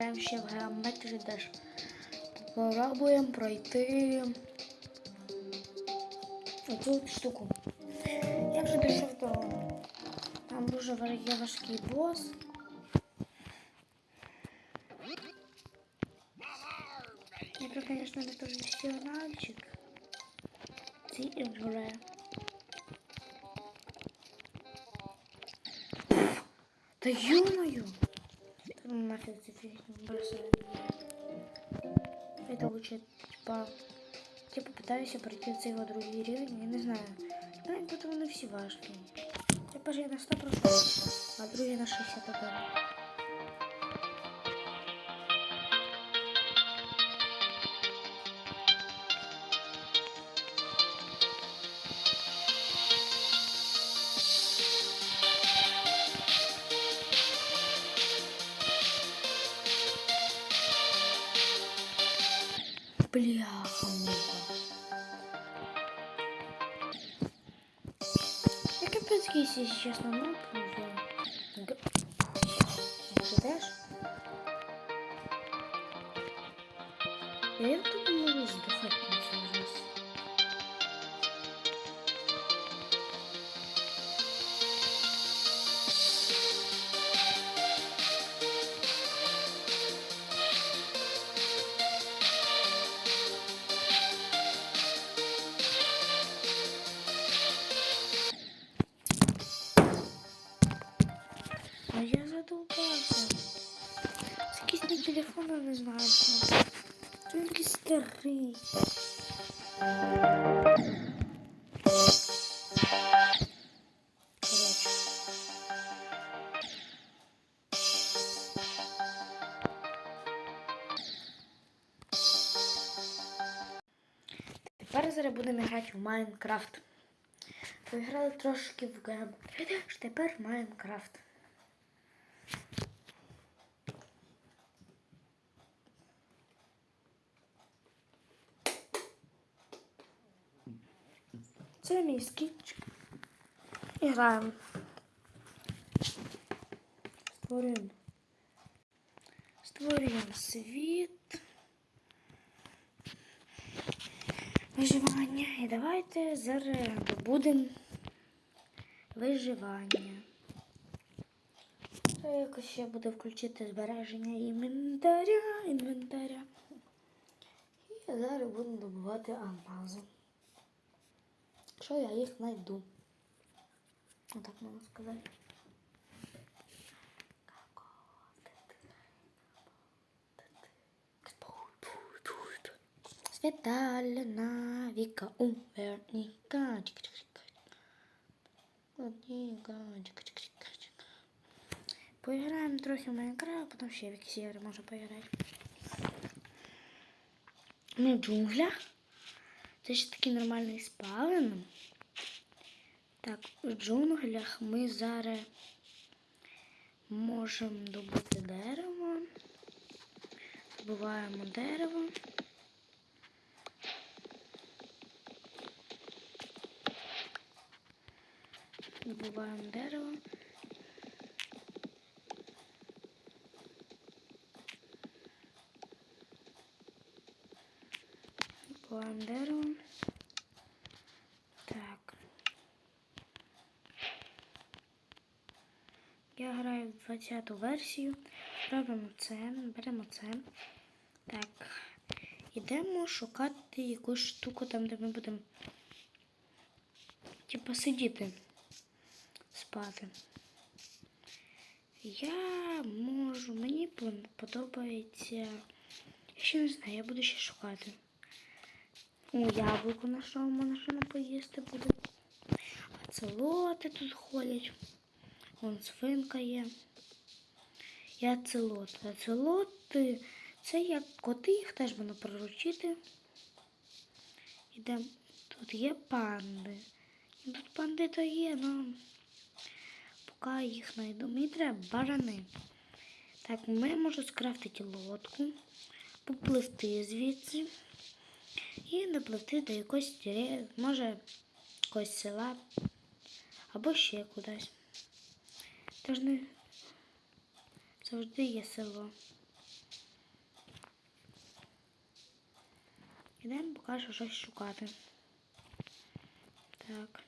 Граємо ще в геометрі Dash. Попробуємо пройти оцю штуку. Я вже дійшов до. Там дуже є важкий бос. Би, звісно, не професіональчик. Ці ігри. Да ё-моё! Да ну нафиг эти фигни бросаю. Это лучше, типа, я попытаюсь пройти цей його другий рівень, я не знаю. Ну, тут вони всі важкі. Я перший на 100%, а другий на 61. Бляха. Я капец если честно, ну, якийсь Тепер зараз будемо грати в Майнкрафт. Поіграли трошки в гем. Тепер Майнкрафт. Це мій скітчик. І граємо. Створюємо. Світ. Виживання. І давайте зараз добудемо виживання. Якось ще буде включити збереження інвентаря, інвентаря. І зараз будемо добувати алмази. Якщо я їх знайду. Отак можна сказати. Светалина, Вика, умерника. Поіграємо трохи в Майнкрафт, потім ще в якісь ігри можу поіграти. Ми в джунглях. Це ж такий нормальний спавен. Так, в джунглях ми зараз можемо добути дерево. Добуваємо дерево. Добуваємо дерево. 20-ту версію. Робимо це, беремо це. Так. Ідемо шукати якусь штуку там, де ми будемо типу, сидіти, спати. Я можу, мені подобається. Я ще не знаю, я буду ще шукати. У яблуко нашого можна поїсти буде. А це лоти тут ходять. Вон свинка є. Я целот. А целоти це як коти, їх теж можна приручити. Ідемо. Тут є панди. Тут панди то є, але поки їх знайду. Мені треба барани. Так, ми можемо скрафтити лодку, попливти звідси і допливти до якогось дерев, може якогось села або ще кудись. Тож не завжди є село. Ідемо покажу щось шукати. Так.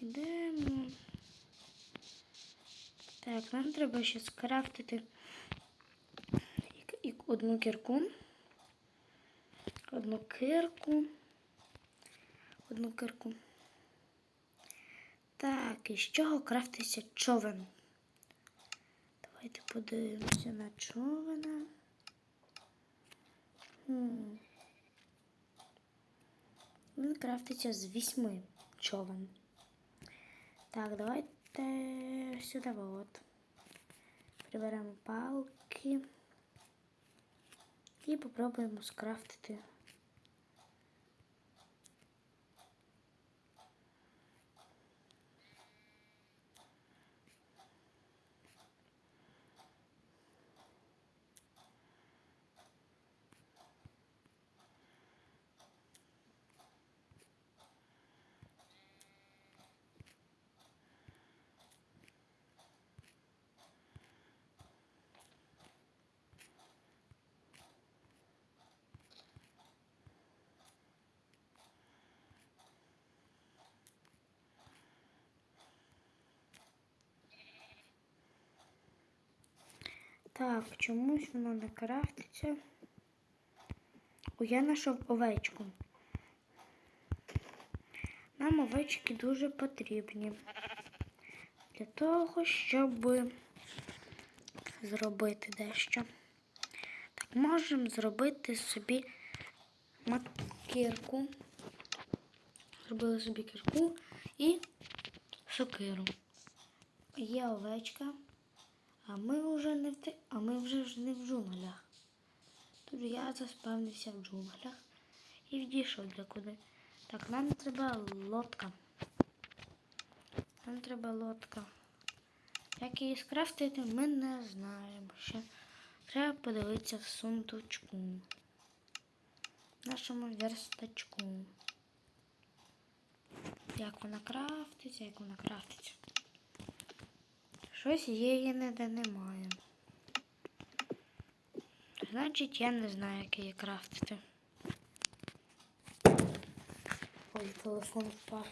Йдемо. Так, нам треба ще скрафтити одну кірку. Одну кирку. Одну кирку. Так, і з чого крафтиться човен? Давайте подивимося на човена. Хм. Він крафтиться з вісьми човен. Так, давайте сюди от. Приберемо палки. І попробуємо скрафтити. Так, чомусь воно не крафтиться. О, я знайшов овечку. Нам овечки дуже потрібні. Для того, щоб зробити дещо. Так, можемо зробити собі кірку. Зробили собі кірку і сокиру. Є овечка. А ми вже не в те- а ми вже не в джунглях. Тут я заспавнився в джунглях і відійшов куди. Так, нам треба лодка. Нам треба лодка. Як її скрафтити, ми не знаємо ще. Треба подивитися в сундучку. Нашому верстачку. Як вона крафтиться, як вона крафтиться. Щось її ніде немає. Значить, я не знаю, як її крафтити. Ой, телефон впав.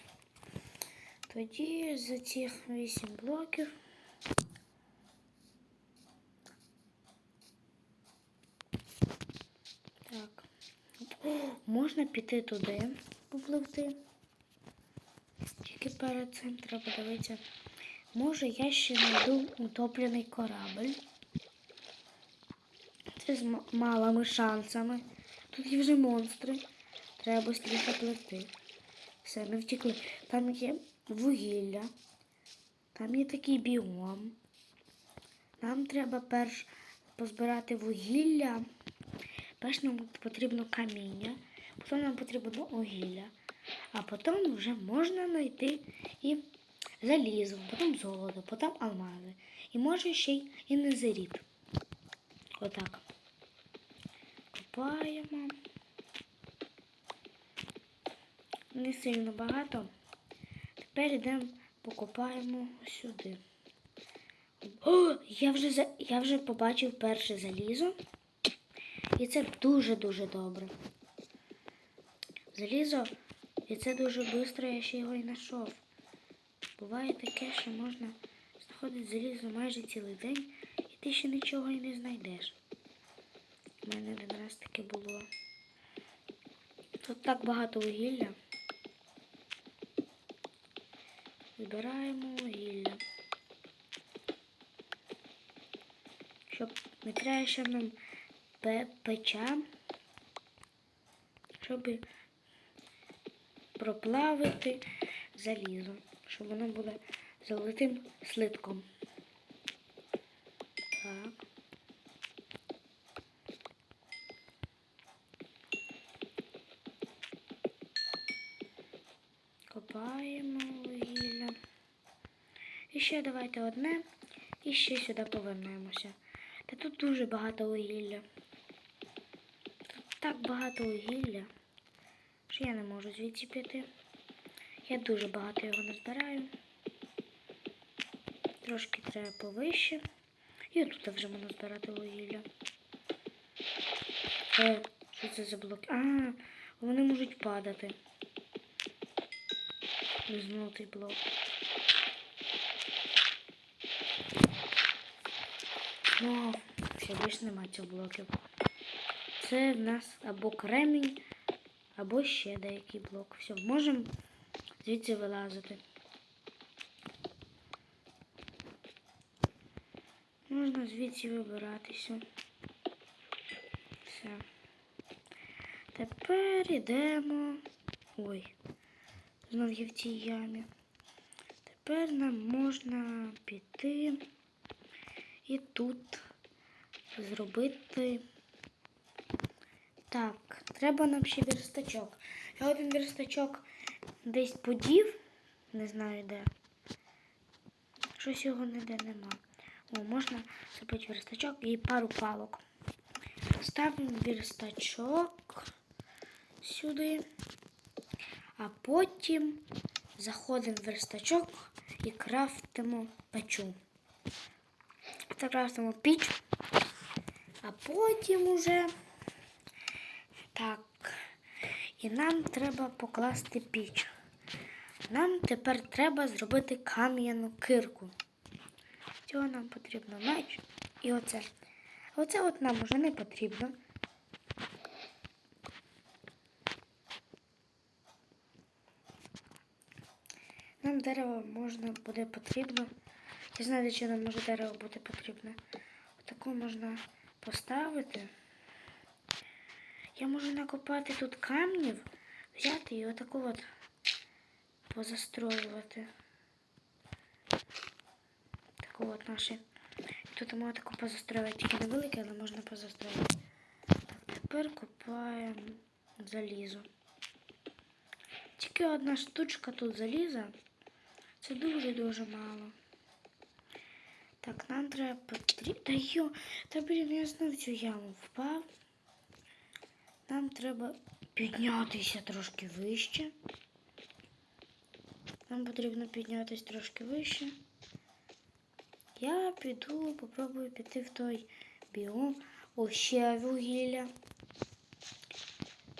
Тоді за цих 8 блоків. Так. О, можна піти туди, попливти. Тільки перед цим треба дивитися. Може, я ще знайду утоплений корабль. Це з малими шансами. Тут є вже монстри. Треба швидше пливти. Все, ми втекли. Там є вугілля. Там є такий біом. Нам треба перш позбирати вугілля. Перш нам потрібно каміння, потім нам потрібно вугілля. А потім вже можна знайти і залізо, потім золото, потім алмази. І може ще й і незеріт. Отак. Копаємо. Не сильно багато. Тепер йдемо покопаємо сюди. О, я вже, я вже побачив перше залізо. І це дуже-дуже добре. Залізо, і це дуже швидко, я ще його і знайшов. Буває таке, що можна знаходити залізо майже цілий день, і ти ще нічого і не знайдеш. У мене один раз таке було. Тут так багато вугілля. Вибираємо вугілля. Щоб не треба ще нам печа, щоб проплавити залізо, щоб воно було золотим слитком. Так. Копаємо вугілля. І ще давайте одне. І ще сюди повернемося. Та тут дуже багато вугілля. Тут так багато вугілля, що я не можу звідси піти. Я дуже багато його назбираю. Трошки треба повище. І отут вже можна збирати вугілля. Е, що це за блоки? А, вони можуть падати. Визнутий блок. Ну, ще більше нема цих блоків. Це в нас або кремінь, або ще деякий блок. Все, можемо звідси вилазити. Можна звідси вибиратися. Все. Тепер йдемо. Ой, знов є в цій ямі. Тепер нам можна піти і тут зробити. Так, треба нам ще верстачок. Я один верстачок десь подів, не знаю де. Щось його ніде нема. О, можна зробити верстачок і пару палок. Ставимо верстачок сюди, а потім заходимо в верстачок і крафтимо печу. Це крафтимо піч, а потім уже так. І нам треба покласти піч. Нам тепер треба зробити кам'яну кирку. Цього нам потрібно меч і оце. Оце от нам уже не потрібно. Нам дерево можна буде потрібно. Я знаю, чого нам може дерево буде потрібно. Отаку можна поставити. Я можу накопати тут камнів, взяти і отаку от позастроювати. Таку от наші. Тут можна таку позастроювати, тільки невелике, але можна позастроювати. Так, тепер копаємо залізо. Тільки одна штучка тут заліза. Це дуже-дуже мало. Так, нам треба потрібно. Та йо, та блін, я знов цю яму впав. Нам треба піднятися трошки вище. Нам потрібно піднятися трошки вище. Я піду, попробую піти в той біом. О, ще вугілля.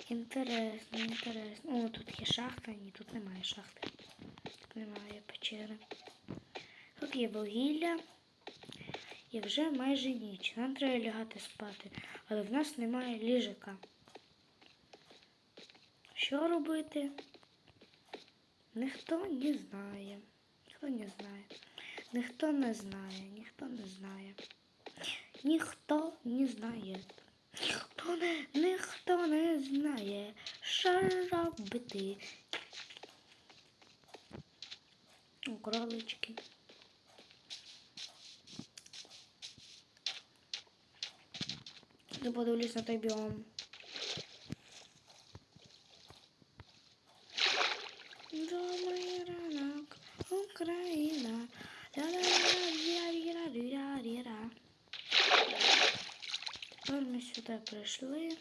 Інтересно, інтересно. О, тут є шахта. Ні, тут немає шахти. Тут немає печери. Тут є вугілля. І вже майже ніч. Нам треба лягати спати. Але в нас немає ліжика. Що робити? Ніхто не знає. Ніхто не знає. Ніхто не знає, ніхто не знає. Ніхто не знає. Ніхто не, ніхто не знає, що робити. Кролички. Я подивлюсь на той біом. Сюди прийшли.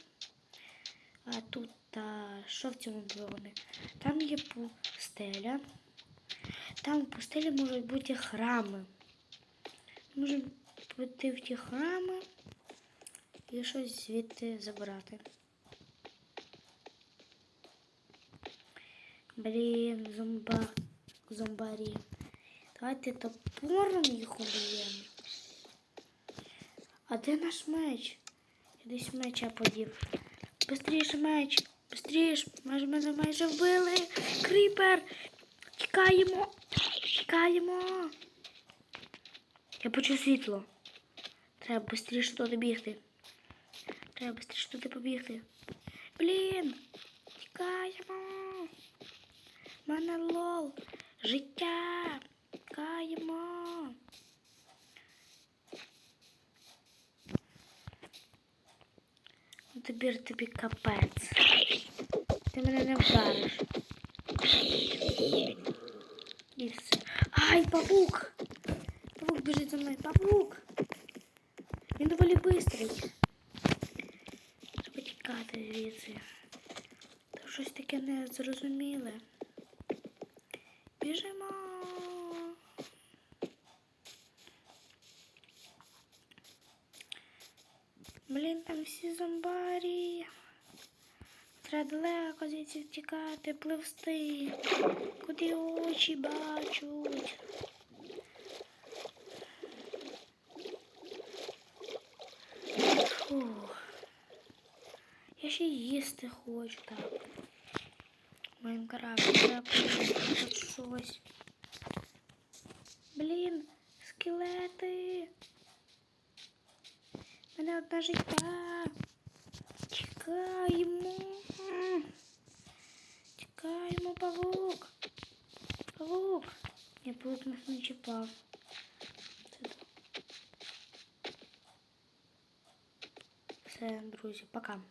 А тут та, що в цьому біомі? Там є пустеля. Там в пустелі можуть бути храми. Можемо піти в ті храми і щось звідти забрати. Блін, зомба, зомбарі. Давайте топором їх уб'ємо. А де наш меч? Десь меча подів. Бистріше меч! Бистріше! Майже мене майже вбили! Кріпер! Тікаємо! Тікаємо! Я почув світло. Треба швидше туди бігти. Треба швидше туди побігти. Блін! Тікаємо! Мене лол! Життя! Тікаємо! Ну, Тепер тобі капець. Ти мене не вдариш. І все. Ай, павук! Павук біжить за мною. Павук! Він доволі бистрий. Треба тікати звідси. Та щось таке незрозуміле. Біжимо. Блін, там всі зомбарі. Треба далеко звідси втікати, пливсти. Куди очі бачуть. Фух. Я ще їсти хочу, так. Майнкрафт, треба поїсти щось. Блін, скелети. У мене одна життя. Тікаємо. Тікаємо, павук. Павук. Я павук нас не чіпав. Це так. Все, друзі, пока.